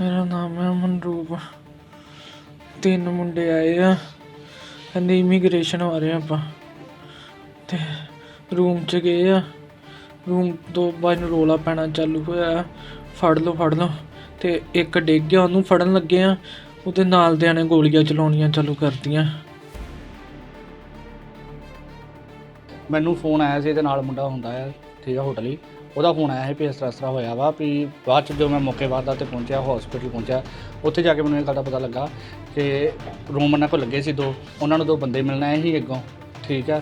ਮੇਰਾ ਨਾਮ ਹੈ ਮਨਰੂਪ। ਤਿੰਨ ਮੁੰਡੇ ਆਏ ਆ। ਕਹਿੰਦੇ ਇਮੀਗ੍ਰੇਸ਼ਨ ਆ ਆਪਾਂ। ਤੇ ਰੂਮ ਚ ਗਏ ਆ। ਰੂਮ ਤੋਂ ਬਾਅਦ ਨੂੰ ਰੋਲਾ ਪੈਣਾ ਚਾਲੂ ਹੋਇਆ। ਫੜ ਲਓ ਫੜ ਲਓ। ਤੇ ਇੱਕ ਡਿੱਗ ਗਿਆ, ਉਹਨੂੰ ਫੜਨ ਲੱਗੇ ਆ। ਉਹਦੇ ਨਾਲ ਦਿਆਂ ਨੇ ਗੋਲੀਆਂ ਚਲਾਉਣੀਆਂ ਚਾਲੂ ਕਰਤੀਆਂ। ਮੈਨੂੰ ਫੋਨ ਆਇਆ ਸੀ, ਇਹਦੇ ਨਾਲ ਮੁੰਡਾ ਹੁੰਦਾ ਆ। ਠੀਕ ਆ ਹੋਟਲ ਹੀ। ਉਹਦਾ ਫੋਨ ਆਇਆ ਸੀ ਵੀ ਇਸ ਤਰ੍ਹਾਂ ਇਸ ਤਰ੍ਹਾਂ ਹੋਇਆ ਵਾ ਵੀ ਬਾਅਦ ਚ ਜਦੋਂ ਮੈਂ ਮੌਕੇ ਬਾਅਦ ਦਾ ਤੇ ਪਹੁੰਚਿਆ ਹਸਪੀਟਲ ਪਹੁੰਚਿਆ, ਉੱਥੇ ਜਾ ਕੇ ਮੈਨੂੰ ਇਹ ਗੱਲ ਦਾ ਪਤਾ ਲੱਗਾ ਕਿ ਰੂਮ ਉਹਨਾਂ ਕੋਲ ਲੱਗੇ ਸੀ ਦੋ। ਉਹਨਾਂ ਨੂੰ ਦੋ ਬੰਦੇ ਮਿਲਣ ਆਏ ਸੀ ਅੱਗੋਂ, ਠੀਕ ਆ?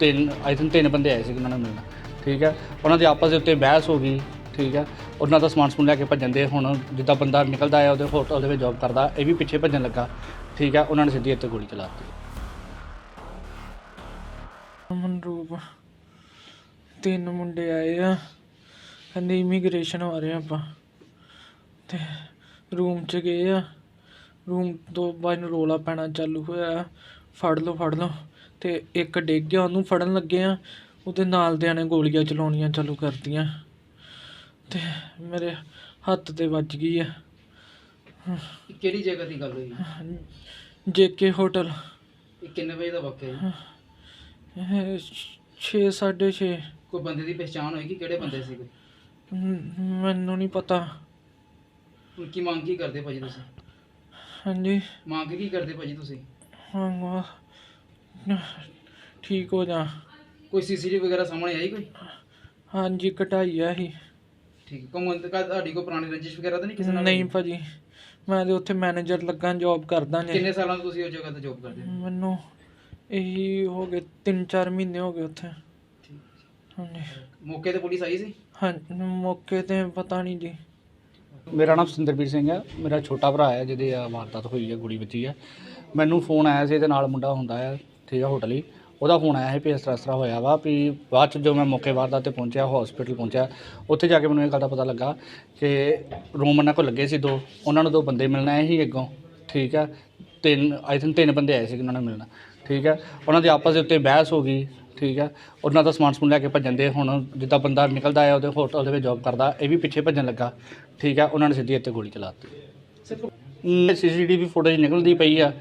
ਤਿੰਨ, ਆਈ ਥਿੰਕ ਤਿੰਨ ਬੰਦੇ ਆਏ ਸੀ ਉਹਨਾਂ ਨੂੰ ਮਿਲਣਾ, ਠੀਕ ਆ? ਉਹਨਾਂ ਦੇ ਆਪਸ ਦੇ ਉੱਤੇ ਬਹਿਸ ਹੋ ਗਈ, ਠੀਕ ਆ? ਉਹਨਾਂ ਦਾ ਸਮਾਨ ਸਮੂਨ ਲੈ ਕੇ ਭੱਜਣ ਦੇ ਹੁਣ ਜਿੱਦਾਂ ਬੰਦਾ ਨਿਕਲਦਾ ਆ ਉਹਦੇ ਹੋਟਲ ਦੇ ਵਿੱਚ ਜੌਬ ਕਰਦਾ, ਇਹ ਵੀ ਪਿੱਛੇ ਭੱਜਣ ਲੱਗਾ, ਠੀਕ ਆ? ਉਹਨਾਂ ਨੇ ਸਿੱਧੀ ਇੱਥੇ ਗੋਲੀ ਚਲਾ ਦਿੱਤੀ। ਮਨਰੂਪ ਤਿੰਨ ਮੁੰਡੇ ਆਏ ਆ। ਕਹਿੰਦੇ ਇਮੀਗ੍ਰੇਸ਼ਨ ਆ ਰਹੇ ਆਪਾਂ। ਤੇ ਰੂਮ ਚ ਗਏ ਆ। ਰੂਮ ਤੋਂ ਬਾਅਦ ਨੂੰ ਰੋਲਾ ਪੈਣਾ ਚਾਲੂ ਹੋਇਆ। ਫੜ ਲਓ ਫੜ ਲਓ। ਤੇ ਇੱਕ ਡਿੱਗ ਗਿਆ ਉਹਨੂੰ ਫੜਨ ਲੱਗੇ ਆ। ਉਹਦੇ ਨਾਲ ਦਿਆਂ ਨੇ ਗੋਲੀਆਂ ਚਲਾਉਣੀਆਂ ਚਾਲੂ ਕਰਤੀਆਂ। ਤੇ ਮੇਰੇ ਹੱਥ ਤੇ ਵੱਜ ਗਈ ਆ। ਕਿਹੜੀ ਜਗ੍ਹਾ ਦੀ ਗੱਲ ਹੋਈ? JK hotel. ਇਹ ਕਿੰਨੇ ਵਜੇ ਦਾ ਵਾਕਿਆ ਹੈ 6 6:30 ਕੋਈ ਬੰਦੇ ਦੀ ਪਛਾਣ ਹੋਈ ਕਿ ਕਿਹੜੇ ਬੰਦੇ ਸੀਗੇ? ਮੈਨੂੰ ਨਹੀਂ ਪਤਾ। ਹੁਣ ਕੀ ਮੰਗ ਕੀ ਕਰਦੇ ਭਾਜੀ ਤੁਸੀਂ? ਹਾਂਜੀ। ਮੰਗ ਕੀ ਕਰਦੇ ਭਾਜੀ ਤੁਸੀਂ? ਹਾਂ ਠੀਕ ਹੋ ਜਾ। ਕੋਈ ਸੀਸੀਟੀਵੀ ਵਗੈਰਾ ਸਾਹਮਣੇ ਆਈ ਕੋਈ? ਹਾਂਜੀ ਕਟਾਈ ਆ ਹੀ ਠੀਕ ਕਮਨ ਤੇ ਤੁਹਾਡੀ ਕੋਈ ਪੁਰਾਣੀ ਰੰਜਿਸ਼ ਵਗੈਰਾ ਤਾਂ ਨਹੀਂ ਕਿਸੇ ਨਾਲ ਨਹੀਂ ਭਾਜੀ ਮੈਂ ਤੇ ਉੱਥੇ ਮੈਨੇਜਰ ਲੱਗਾ ਜੌਬ ਕਰਦਾ ਜੀ। ਕਿੰਨੇ ਸਾਲਾਂ ਤੋਂ ਤੁਸੀਂ ਉਸ ਜਗ੍ਹਾ ਤੇ ਜੌਬ ਕਰਦੇ ਹੋ? ਮੈਨੂੰ ਇਹੀ ਹੋ ਗਏ 3-4 ਮਹੀਨੇ ਹੋ ਗਏ ਉੱਥੇ। ਹਾਂਜੀ। ਮੌਕੇ ਤੇ ਪੁਲਿਸ ਆਈ ਸੀ? ਹਾਂ ਮੌਕੇ ਤੇ ਪਤਾ ਨਹੀਂ ਜੀ। ਮੇਰਾ ਨਾਮ ਸਿੰਦਰਪੀਰ ਸਿੰਘ ਹੈ। ਮੇਰਾ ਛੋਟਾ ਭਰਾ ਹੈ ਜਿਹਦੇ ਆ ਵਾਰਦਾਤ ਹੋਈ ਹੈ ਗੋਲੀ ਵੱਜੀ ਹੈ। ਮੈਨੂੰ ਫੋਨ ਆਇਆ ਸੀ ਇਹਦੇ ਨਾਲ ਮੁੰਡਾ ਹੁੰਦਾ ਹੈ ਠੀਕ ਹੈ ਹੋਟਲ ਹੀ। ਉਹਦਾ ਫੋਨ ਆਇਆ ਸੀ ਵੀ ਇਸ ਤਰ੍ਹਾਂ ਇਸ ਤਰ੍ਹਾਂ ਹੋਇਆ ਵਾ ਵੀ ਬਾਅਦ ਚ ਜਦੋਂ ਮੈਂ ਮੌਕੇ ਵਾਰਦਾਤ ਤੇ ਪਹੁੰਚਿਆ ਹਸਪੀਟਲ ਪਹੁੰਚਿਆ ਉੱਥੇ ਜਾ ਕੇ ਮੈਨੂੰ ਇਹ ਗੱਲ ਦਾ ਪਤਾ ਲੱਗਾ ਕਿ ਰੂਮ ਉਹਨਾਂ ਕੋਲ ਲੱਗੇ ਸੀ ਦੋ। ਉਹਨਾਂ ਨੂੰ ਦੋ ਬੰਦੇ ਮਿਲਣਾ ਆਏ ਸੀ ਅੱਗੋਂ ਠੀਕ ਹੈ। ਤਿੰਨ ਆਈ ਥਿੰਕ ਤਿੰਨ ਬੰਦੇ ਆਏ ਸੀ ਉਹਨਾਂ ਨੂੰ ਮਿਲਣਾ। ਠੀਕ ਹੈ। ਉਹਨਾਂ ਦੇ ਆਪਸ ਦੇ ਉੱਤੇ ਬਹਿਸ ਹੋ ਗਈ। ਠੀਕ ਹੈ ਉਹਨਾਂ ਦਾ ਸਮਾਨ ਸਮੂਨ ਲੈ ਕੇ ਭੱਜਣ ਦੇ। ਹੁਣ ਜਿੱਦਾਂ ਬੰਦਾ ਨਿਕਲਦਾ ਆ ਉਹਦੇ ਹੋਟਲ ਦੇ ਵਿੱਚ ਜੌਬ ਕਰਦਾ ਇਹ ਵੀ ਪਿੱਛੇ ਭੱਜਣ ਲੱਗਾ। ਠੀਕ ਹੈ ਉਹਨਾਂ ਨੇ ਸਿੱਧੀ ਇੱਥੇ ਗੋਲੀ ਚਲਾ ਦਿੱਤੀ। ਸੀਸੀਟੀਵੀ ਫੁਟੇਜ ਨਿਕਲਦੀ ਪਈ ਆ।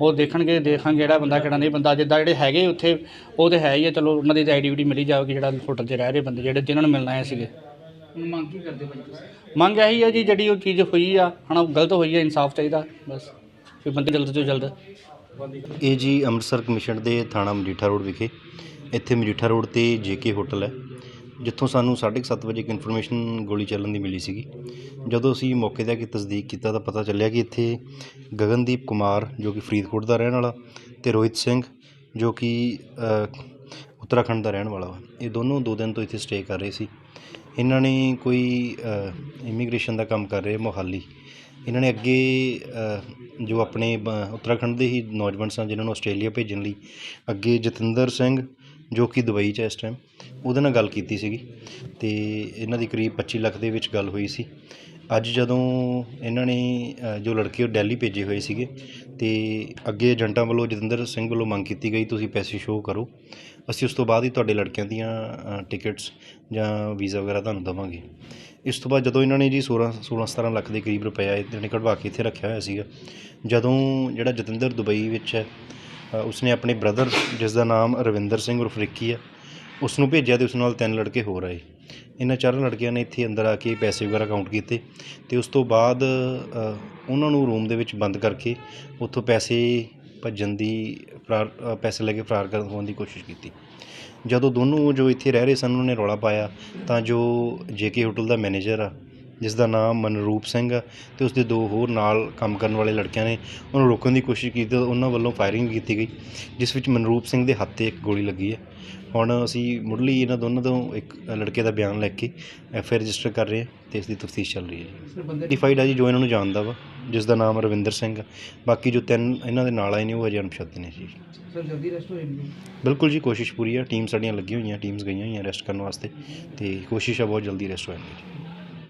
ਉਹ ਦੇਖਣਗੇ ਦੇਖਾਂਗੇ ਜਿਹੜਾ ਬੰਦਾ ਕਿਹੜਾ ਨਹੀਂ। ਬੰਦਾ ਜਿੱਦਾਂ ਜਿਹੜੇ ਹੈਗੇ ਉੱਥੇ ਉਹ ਤੇ ਹੈ ਹੀ ਆ। ਚਲੋ ਉਹਨਾਂ ਦੀ ਤਾਂ ਆਈਡੀ ਮਿਲੀ ਜਾਵੇਗੀ ਜਿਹੜਾ ਹੋਟਲ 'ਚ ਰਹਿ ਰਹੇ ਬੰਦੇ ਜਿਹੜੇ ਜਿਨ੍ਹਾਂ ਨੂੰ ਮਿਲਣਾ ਆਏ ਸੀਗੇ। ਮੰਗ ਕੀ ਕਰਦੇ ਤੁਸੀਂ? ਮੰਗ ਇਹੀ ਆ ਜੀ ਜਿਹੜੀ ਉਹ ਚੀਜ਼ ਹੋਈ ਆ ਹਨਾ ਉਹ ਗਲਤ ਹੋਈ ਆ ਇਨਸਾਫ ਚਾਹੀਦਾ ਬਸ। ਵੀ ਬੰਦੇ ਜਲਦ ਤੋਂ ਜਲਦ ਇਹ ਜੀ ਅੰਮ੍ਰਿਤਸਰ ਕਮਿਸ਼ਨ ਦੇ ਥਾਣਾ ਮਜੀਠਾ ਰੋਡ ਵਿਖੇ। ਇੱਥੇ ਮਜੀਠਾ ਰੋਡ ਤੇ ਜੇਕੇ ਹੋਟਲ ਹੈ, ਜਿੱਥੋਂ ਸਾਨੂੰ 7:30 ਵਜੇ ਇੱਕ ਇਨਫੋਰਮੇਸ਼ਨ ਗੋਲੀ ਚੱਲਣ ਦੀ ਮਿਲੀ ਸੀਗੀ। ਜਦੋਂ ਅਸੀਂ ਮੌਕੇ ਤੇ ਆ ਕੇ ਤਸਦੀਕ ਕੀਤਾ ਤਾਂ ਪਤਾ ਚੱਲਿਆ ਕਿ ਇੱਥੇ ਗਗਨਦੀਪ ਕੁਮਾਰ, ਜੋ ਕਿ ਫਰੀਦਕੋਟ ਦਾ ਰਹਿਣ ਵਾਲਾ ਤੇ ਰੋਹਿਤ ਸਿੰਘ, ਜੋ ਕਿ ਉੱਤਰਾਖੰਡ ਦਾ ਰਹਿਣ ਵਾਲਾ ਵਾ, ਇਹ ਦੋਨੋਂ ਦੋ ਦਿਨ ਤੋਂ ਇੱਥੇ ਸਟੇ ਕਰ ਰਹੇ ਸੀ। ਇਹਨਾਂ ਨੇ ਕੋਈ ਇਮੀਗ੍ਰੇਸ਼ਨ ਦਾ ਕੰਮ ਕਰ ਰਹੇ ਮੋਹਾਲੀ। ਇਹਨਾਂ ਨੇ ਅੱਗੇ ਜੋ ਆਪਣੇ ਬ- ਉੱਤਰਾਖੰਡ ਦੇ ਹੀ ਨੌਜਵਾਨ ਸਨ ਜਿਨ੍ਹਾਂ ਨੂੰ ਆਸਟ੍ਰੇਲੀਆ ਭੇਜਣ ਲਈ, ਅੱਗੇ ਜਤਿੰਦਰ ਸਿੰਘ ਜੋ ਕਿ ਦੁਬਈ 'ਚ ਹੈ ਇਸ ਟਾਈਮ ਉਹਦੇ ਨਾਲ ਗੱਲ ਕੀਤੀ ਸੀਗੀ ਅਤੇ ਇਹਨਾਂ ਦੀ ਕਰੀਬ 25 ਲੱਖ ਦੇ ਵਿੱਚ ਗੱਲ ਹੋਈ ਸੀ। ਅੱਜ ਜਦੋਂ ਇਹਨਾਂ ਨੇ ਜੋ ਲੜਕੇ ਉਹ ਦਿੱਲੀ ਭੇਜੇ ਹੋਏ ਸੀਗੇ ਅਤੇ ਅੱਗੇ ਏਜੰਟਾਂ ਵੱਲੋਂ ਜਤਿੰਦਰ ਸਿੰਘ ਵੱਲੋਂ ਮੰਗ ਕੀਤੀ ਗਈ, ਤੁਸੀਂ ਪੈਸੇ ਸ਼ੋਅ ਕਰੋ। ਅਸੀਂ ਉਸ ਤੋਂ ਬਾਅਦ ਹੀ ਤੁਹਾਡੇ ਲੜਕਿਆਂ ਦੀਆਂ ਟਿਕਟਸ ਜਾਂ ਵੀਜ਼ਾ ਵਗੈਰਾ ਤੁਹਾਨੂੰ ਦੇਵਾਂਗੇ। ਇਸ ਤੋਂ ਬਾਅਦ ਜਦੋਂ ਇਹਨਾਂ ਨੇ ਜੀ 16 16 17 ਲੱਖ ਦੇ ਕਰੀਬ ਰੁਪਇਆ ਇਹਨਾਂ ਨੇ ਕਢਵਾ ਕੇ ਇੱਥੇ ਰੱਖਿਆ ਹੋਇਆ ਸੀਗਾ, ਜਦੋਂ ਜਿਹੜਾ ਜਤਿੰਦਰ ਦੁਬਈ ਵਿੱਚ ਹੈ ਉਸਨੇ ਆਪਣੇ ਬ੍ਰਦਰ ਜਿਸ ਦਾ ਨਾਮ ਰਵਿੰਦਰ ਸਿੰਘ ਉਰਫ ਰਿੱਕੀ ਹੈ ਉਸ ਨੂੰ ਭੇਜਿਆ ਤੇ ਉਸ ਨਾਲ ਤਿੰਨ ਲੜਕੇ ਹੋਰ ਆਏ। ਇਹਨਾਂ ਚਾਰ ਲੜਕਿਆਂ ਨੇ ਇੱਥੇ ਅੰਦਰ ਆ ਕੇ ਪੈਸੇ ਵਗੈਰਾ ਕਾਊਂਟ ਕੀਤੇ ਤੇ ਉਸ ਤੋਂ ਬਾਅਦ ਉਹਨਾਂ ਨੂੰ ਰੂਮ ਦੇ ਵਿੱਚ ਬੰਦ ਕਰਕੇ ਉੱਥੋਂ ਪੈਸੇ ਭੱਜਣ ਦੀ ਫਰਾਰ ਪੈਸੇ ਲੈ ਕੇ ਫਰਾਰ ਕਰਨ ਹੋਣ ਦੀ ਕੋਸ਼ਿਸ਼ ਕੀਤੀ। ਜਦੋਂ ਦੋਨੋਂ ਜੋ ਇੱਥੇ ਰਹਿ ਰਹੇ ਸਨ, ਉਹਨਾਂ ਨੇ ਰੌਲਾ ਪਾਇਆ ਤਾਂ ਜੋ ਜੇਕੇ ਹੋਟਲ ਦਾ ਮੈਨੇਜਰ ਆ ਜਿਸ ਦਾ ਨਾਮ ਮਨਰੂਪ ਸਿੰਘ ਆ ਤੇ ਉਸ ਦੇ ਦੋ ਹੋਰ ਨਾਲ ਕੰਮ ਕਰਨ ਵਾਲੇ ਲੜਕਿਆਂ ਨੇ ਉਹਨੂੰ ਰੋਕਣ ਦੀ ਕੋਸ਼ਿਸ਼ ਕੀਤੀ ਤਾਂ ਉਹਨਾਂ ਵੱਲੋਂ ਫਾਇਰਿੰਗ ਕੀਤੀ ਗਈ ਜਿਸ ਵਿੱਚ ਮਨਰੂਪ ਸਿੰਘ ਦੇ ਹੱਥ ਤੇ ਇੱਕ ਗੋਲੀ ਲੱਗੀ ਹੈ। ਹੁਣ ਅਸੀਂ ਮੁੱਢਲੀ ਇਹਨਾਂ ਦੋਨਾਂ ਤੋਂ ਇੱਕ ਲੜਕੇ ਦਾ ਬਿਆਨ ਲੈ ਕੇ ਐਫ ਆਈ ਰਜਿਸਟਰ ਕਰ ਰਹੇ ਹਾਂ ਤੇ ਇਸ ਦੀ ਤਫਤੀਸ਼ ਚੱਲ ਰਹੀ ਹੈ ਜੀ। ਡਿਫਾਈਡ ਆ ਜੀ ਜੋ ਇਹਨਾਂ ਨੂੰ ਜਾਣਦਾ ਵਾ ਜਿਸ ਦਾ ਨਾਮ ਰਵਿੰਦਰ ਸਿੰਘ ਆ। ਬਾਕੀ ਜੋ ਤਿੰਨ ਇਹਨਾਂ ਦੇ ਨਾਲ ਆਏ ਨੇ ਉਹ ਅਜੇ ਅਣਪਛਾਤੇ ਨੇ ਜੀ। ਸਰ ਜਲਦੀ ਰੈਸਟ ਹੋ ਜਾਣਗੇ। ਬਿਲਕੁਲ ਜੀ ਕੋਸ਼ਿਸ਼ ਪੂਰੀ ਆ। ਟੀਮ ਸਾਡੀਆਂ ਲੱਗੀਆਂ ਹੋਈਆਂ ਟੀਮਸ ਗਈਆਂ ਹੋਈਆਂ ਰੈਸਟ ਕਰਨ ਵਾਸਤੇ ਤੇ ਕੋਸ਼ਿਸ਼ ਆ ਬਹੁਤ ਜਲਦੀ ਰੈਸਟ ਹੋ ਜਾਣਗੇ ਜੀ।